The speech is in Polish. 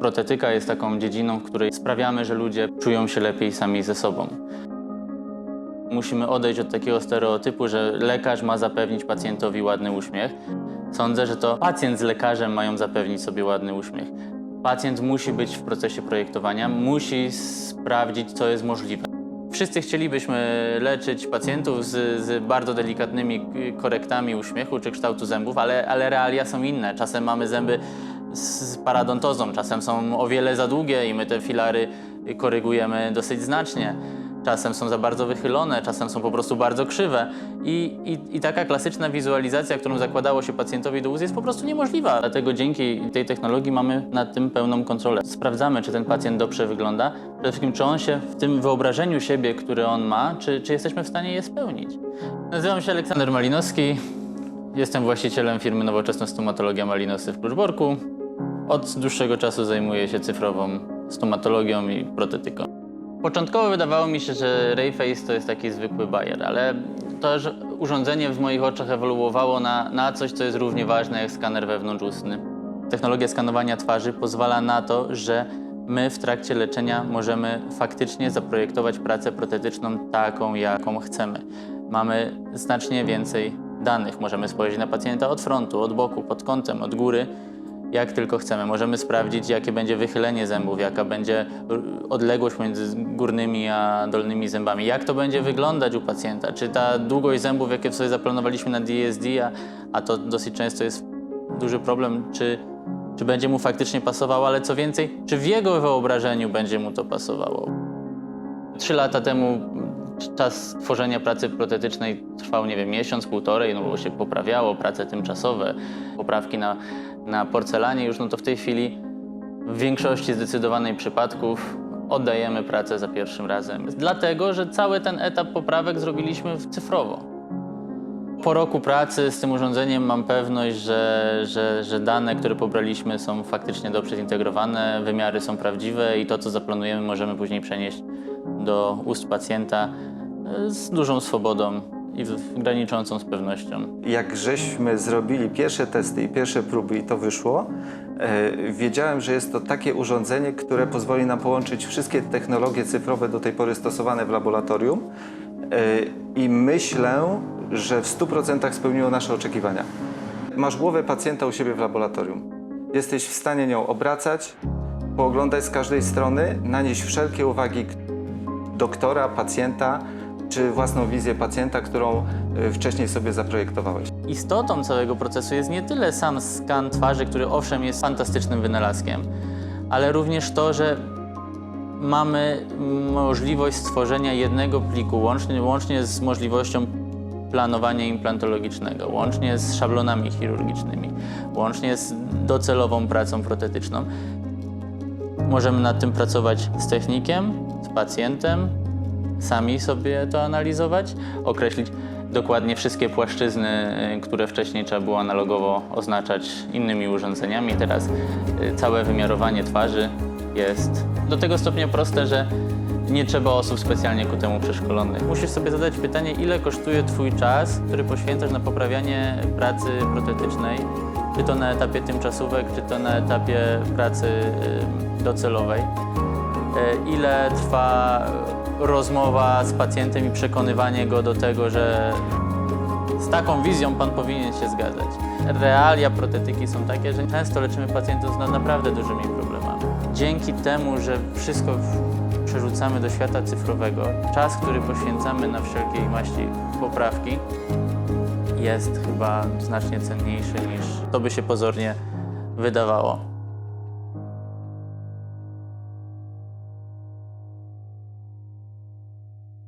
Protetyka jest taką dziedziną, w której sprawiamy, że ludzie czują się lepiej sami ze sobą. Musimy odejść od takiego stereotypu, że lekarz ma zapewnić pacjentowi ładny uśmiech. Sądzę, że to pacjent z lekarzem mają zapewnić sobie ładny uśmiech. Pacjent musi być w procesie projektowania, musi sprawdzić, co jest możliwe. Wszyscy chcielibyśmy leczyć pacjentów z, z bardzo delikatnymi korektami uśmiechu czy kształtu zębów, ale, ale realia są inne. Czasem mamy zęby z paradontozą, czasem są o wiele za długie i my te filary korygujemy dosyć znacznie. Czasem są za bardzo wychylone, czasem są po prostu bardzo krzywe. I, i, I taka klasyczna wizualizacja, którą zakładało się pacjentowi do ust, jest po prostu niemożliwa. Dlatego dzięki tej technologii mamy nad tym pełną kontrolę. Sprawdzamy, czy ten pacjent dobrze wygląda, przede wszystkim, czy on się w tym wyobrażeniu siebie, które on ma, czy, czy jesteśmy w stanie je spełnić. Nazywam się Aleksander Malinowski. Jestem właścicielem firmy Nowoczesna Stomatologia Malinosy w Kluczborku. Od dłuższego czasu zajmuję się cyfrową stomatologią i protetyką. Początkowo wydawało mi się, że Rayface to jest taki zwykły bajer, ale to urządzenie w moich oczach ewoluowało na, na coś, co jest równie ważne jak skaner wewnątrzustny. Technologia skanowania twarzy pozwala na to, że my w trakcie leczenia możemy faktycznie zaprojektować pracę protetyczną taką, jaką chcemy. Mamy znacznie więcej danych. Możemy spojrzeć na pacjenta od frontu, od boku, pod kątem, od góry jak tylko chcemy. Możemy sprawdzić, jakie będzie wychylenie zębów, jaka będzie odległość między górnymi a dolnymi zębami, jak to będzie wyglądać u pacjenta, czy ta długość zębów, jakie sobie zaplanowaliśmy na DSD, a, a to dosyć często jest duży problem, czy, czy będzie mu faktycznie pasowało, ale co więcej, czy w jego wyobrażeniu będzie mu to pasowało. Trzy lata temu czas tworzenia pracy protetycznej trwał, nie wiem, miesiąc, półtorej, no bo się poprawiało, prace tymczasowe, poprawki na, na porcelanie już, no to w tej chwili w większości zdecydowanej przypadków oddajemy pracę za pierwszym razem. Dlatego, że cały ten etap poprawek zrobiliśmy cyfrowo. Po roku pracy z tym urządzeniem mam pewność, że, że, że dane, które pobraliśmy są faktycznie dobrze zintegrowane, wymiary są prawdziwe i to, co zaplanujemy, możemy później przenieść do ust pacjenta e, z dużą swobodą i graniczącą z pewnością. Jak żeśmy zrobili pierwsze testy i pierwsze próby i to wyszło, e, wiedziałem, że jest to takie urządzenie, które pozwoli nam połączyć wszystkie technologie cyfrowe do tej pory stosowane w laboratorium e, i myślę, że w 100% spełniło nasze oczekiwania. Masz głowę pacjenta u siebie w laboratorium. Jesteś w stanie nią obracać, pooglądać z każdej strony, nanieść wszelkie uwagi doktora, pacjenta, czy własną wizję pacjenta, którą y, wcześniej sobie zaprojektowałeś. Istotą całego procesu jest nie tyle sam skan twarzy, który owszem jest fantastycznym wynalazkiem, ale również to, że mamy możliwość stworzenia jednego pliku, łącznie, łącznie z możliwością planowania implantologicznego, łącznie z szablonami chirurgicznymi, łącznie z docelową pracą protetyczną. Możemy nad tym pracować z technikiem, pacjentem, sami sobie to analizować, określić dokładnie wszystkie płaszczyzny, y, które wcześniej trzeba było analogowo oznaczać innymi urządzeniami. Teraz y, całe wymiarowanie twarzy jest do tego stopnia proste, że nie trzeba osób specjalnie ku temu przeszkolonych. Musisz sobie zadać pytanie, ile kosztuje Twój czas, który poświęcasz na poprawianie pracy protetycznej, czy to na etapie tymczasówek, czy to na etapie pracy y, docelowej. E, ile trwa rozmowa z pacjentem i przekonywanie go do tego, że z taką wizją pan powinien się zgadzać. Realia protetyki są takie, że często leczymy pacjentów z na- naprawdę dużymi problemami. Dzięki temu, że wszystko przerzucamy do świata cyfrowego, czas, który poświęcamy na wszelkiej maści poprawki, jest chyba znacznie cenniejszy niż to by się pozornie wydawało.